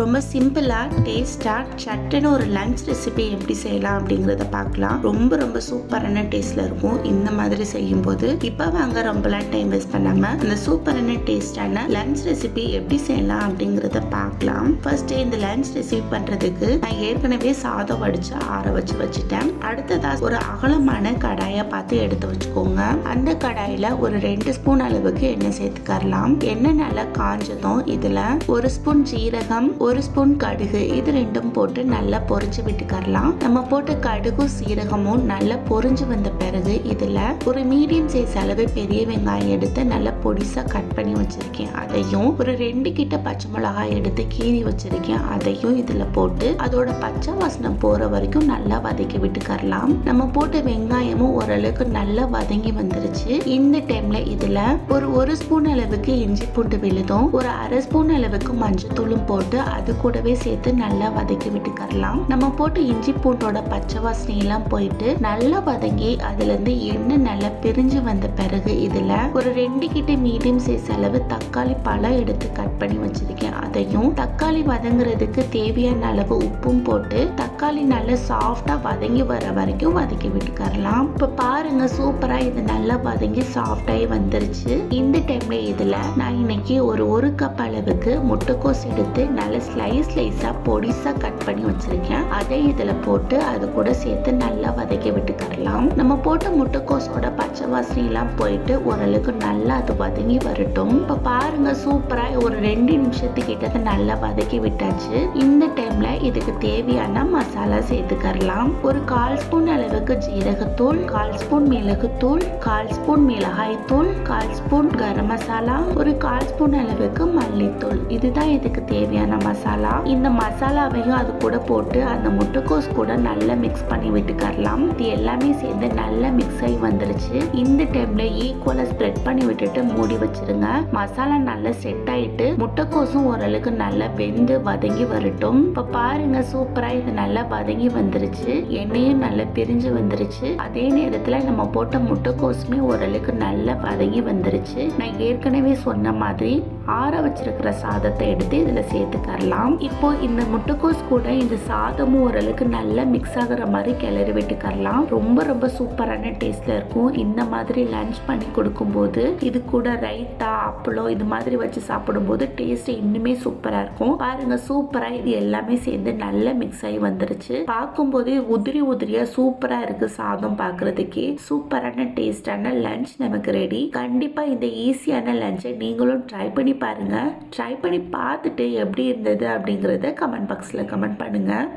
ரொம்ப சிம்பிளாக டேஸ்ட்டாக சட்டுன்னு ஒரு லஞ்ச் ரெசிபி எப்படி செய்யலாம் அப்படிங்கிறத பார்க்கலாம். ரொம்ப ரொம்ப சூப்பரான டேஸ்ட்டில் இருக்கும். இந்த மாதிரி செய்யும்போது இப்போ வாங்க ரொம்பலாம் டைம் வேஸ்ட் பண்ணாமல் அந்த சூப்பரான டேஸ்டான லஞ்ச் ரெசிபி எப்படி செய்யலாம் அப்படிங்கிறத பார்க்கலாம். ஃபர்ஸ்ட் இந்த லஞ்ச் ரெசிபி பண்ணுறதுக்கு நான் ஏற்கனவே சாதம் வடித்து ஆற வச்சு வச்சுட்டேன். அடுத்ததாக ஒரு அகலமான கடாயை பார்த்து எடுத்து வச்சுக்கோங்க. அந்த கடாயில் ஒரு ரெண்டு ஸ்பூன் அளவுக்கு எண்ணெய் சேர்த்துக்கரலாம். எண்ணெய் நல்லா காஞ்சதும் இதில் ஒரு ஸ்பூன் ஜீரகம் ஒரு ஸ்பூன் கடுகு இது ரெண்டும் போட்டு நல்லா பொறிஞ்சு விட்டுக்கரலாம். நம்ம போட்ட கடுகும் சீரகமும் நல்லா பொரிஞ்சு வந்த பிறகு இதில் ஒரு மீடியம் சைஸ் அளவு பெரிய வெங்காயம் எடுத்து நல்லா பொடிசா கட் பண்ணி வச்சிருக்கேன். அதையும் ஒரு ரெண்டு கிட்ட பச்சை மிளகாய் எடுத்து கீறி வச்சிருக்கேன். அதையும் இதில் போட்டு அதோட பச்சை வாசனை போற வரைக்கும் நல்லா வதக்கி விட்டுக்கரலாம். நம்ம போட்ட வெங்காயமும் ஓரளவுக்கு நல்லா வதங்கி வந்துருச்சு. இந்த டைம்ல இதுல ஒரு ஒரு ஸ்பூன் அளவுக்கு இஞ்சி பூண்டு விழுதும் ஒரு அரை ஸ்பூன் அளவுக்கு மஞ்சத்தூளும் போட்டு அது கூடவே சேர்த்து நல்லா வதக்கி விட்டுக்கரலாம். நம்ம போட்டு இஞ்சி பூண்டோட பச்சை வாசனை எல்லாம் போயிட்டு நல்லா வதங்கி அதுல இருந்து எண்ணெய் நல்லா பிரிஞ்சு வந்த பிறகு இதுல ஒரு ரெண்டு கிட்ட மீடியம் சைஸ் அளவு தக்காளி பழம் எடுத்து கட் பண்ணி வச்சிருக்கேன். அதையும் தக்காளி வதங்குறதுக்கு தேவையான அளவு உப்பும் போட்டு தக்காளி நல்லா சாஃப்டா வதங்கி வர வரைக்கும் வதக்கி விட்டுக்கரலாம். இப்ப பாருங்க சூப்பரா இது நல்லா வதங்கி சாஃப்டாகி வந்துருச்சு. இந்த டைம் எனவே இதில். நான் இன்னைக்கு ஒரு ஒரு கப் அளவுக்கு முட்டைக்கோஸ் எடுத்து நல்ல ஸ்லைஸ் ஸ்லைஸாக பொடிசாக கட் பண்ணி வச்சுருக்கேன். அதை இதில் போட்டு அது கூட சேர்த்து நல்லா வதக்கி விட்டுக்கரலாம் நம்ம போட்ட முட்டைக்கோஸோட பச்சை வாசனையெல்லாம் போயிட்டு ஓரளவுக்கு நல்லா அது வதங்கி வரட்டும். இப்போ பாருங்கள் சூப்பராக ஒரு ரெண்டு நிமிஷத்துக்கிட்ட நல்லா வதக்கி விட்டாச்சு. இந்த டைமில் இதுக்கு தேவையான மசாலா சேர்த்துக்கரலாம் ஒரு கால் ஸ்பூன் அளவுக்கு ஜீரகத்தூள் கால் ஸ்பூன் மிளகுத்தூள் கால் ஸ்பூன் மிளகாய் தூள் கால் ஸ்பூன் கரம் மசாலா மசாலா ஒரு கால் ஸ்பூன் அளவுக்கு மல்லித்தூள். இதுதான் இதுக்கு தேவையான மசாலா. இந்த மசாலாவையும் அது கூட போட்டு அந்த முட்டைக்கோஸ் கூட நல்லா மிக்ஸ் பண்ணி விட்டுக்கரலாம். இது எல்லாமே சேர்ந்து நல்லா மிக்ஸ் ஆகி வந்துருச்சு. இந்த டைம்ல ஈக்குவலா ஸ்ப்ரெட் பண்ணி விட்டுட்டு மூடி வச்சிருங்க. மசாலா நல்லா செட் ஆயிட்டு முட்டைக்கோஸும் ஓரளவுக்கு நல்லா வெந்து வதங்கி வரட்டும். இப்ப பாருங்க சூப்பரா இது நல்லா வதங்கி வந்துருச்சு. எண்ணெயும் நல்லா பிரிஞ்சு வந்துருச்சு. அதே நேரத்துல நம்ம போட்ட முட்டைக்கோஸுமே ஓரளவுக்கு நல்லா வதங்கி வந்துருச்சு. நான் ஏற்கனவே சொன்ன மாதிரி ஆற வச்சிருக்கிற சாதத்தை எடுத்து இதில் சேர்த்துக்கரலாம். இப்போ இந்த முட்டைக்கோஸ் கூட இந்த சாதமும் ஓரளவுக்கு நல்லா மிக்ஸ் ஆகுற மாதிரி கிளறி விட்டுக்கரலாம். ரொம்ப ரொம்ப சூப்பரான டேஸ்ட்ல இருக்கும். இந்த மாதிரி லஞ்ச் பண்ணி கொடுக்கும்போது இது கூட ரைத்தா அப்பளம் இது மாதிரி வச்சு சாப்பிடும்போது டேஸ்ட் இன்னுமே சூப்பராக இருக்கும். பாருங்க சூப்பராக இது எல்லாமே சேர்ந்து நல்லா மிக்ஸ் ஆகி வந்துருச்சு. பார்க்கும்போதே உதிரி உதிரியா சூப்பரா இருக்கு சாதம் பார்க்கறதுக்கே. சூப்பரான டேஸ்டான லஞ்ச் நமக்கு ரெடி கண்டிப்பா இந்த ஈஸியான லஞ்சை நீங்களும் ட்ரை பண்ணி பாருங்க. ட்ரை பண்ணி பார்த்துட்டு எப்படி இருந்தது அப்படிங்கிறத கமெண்ட் பாக்ஸில் கமெண்ட் பண்ணுங்கள்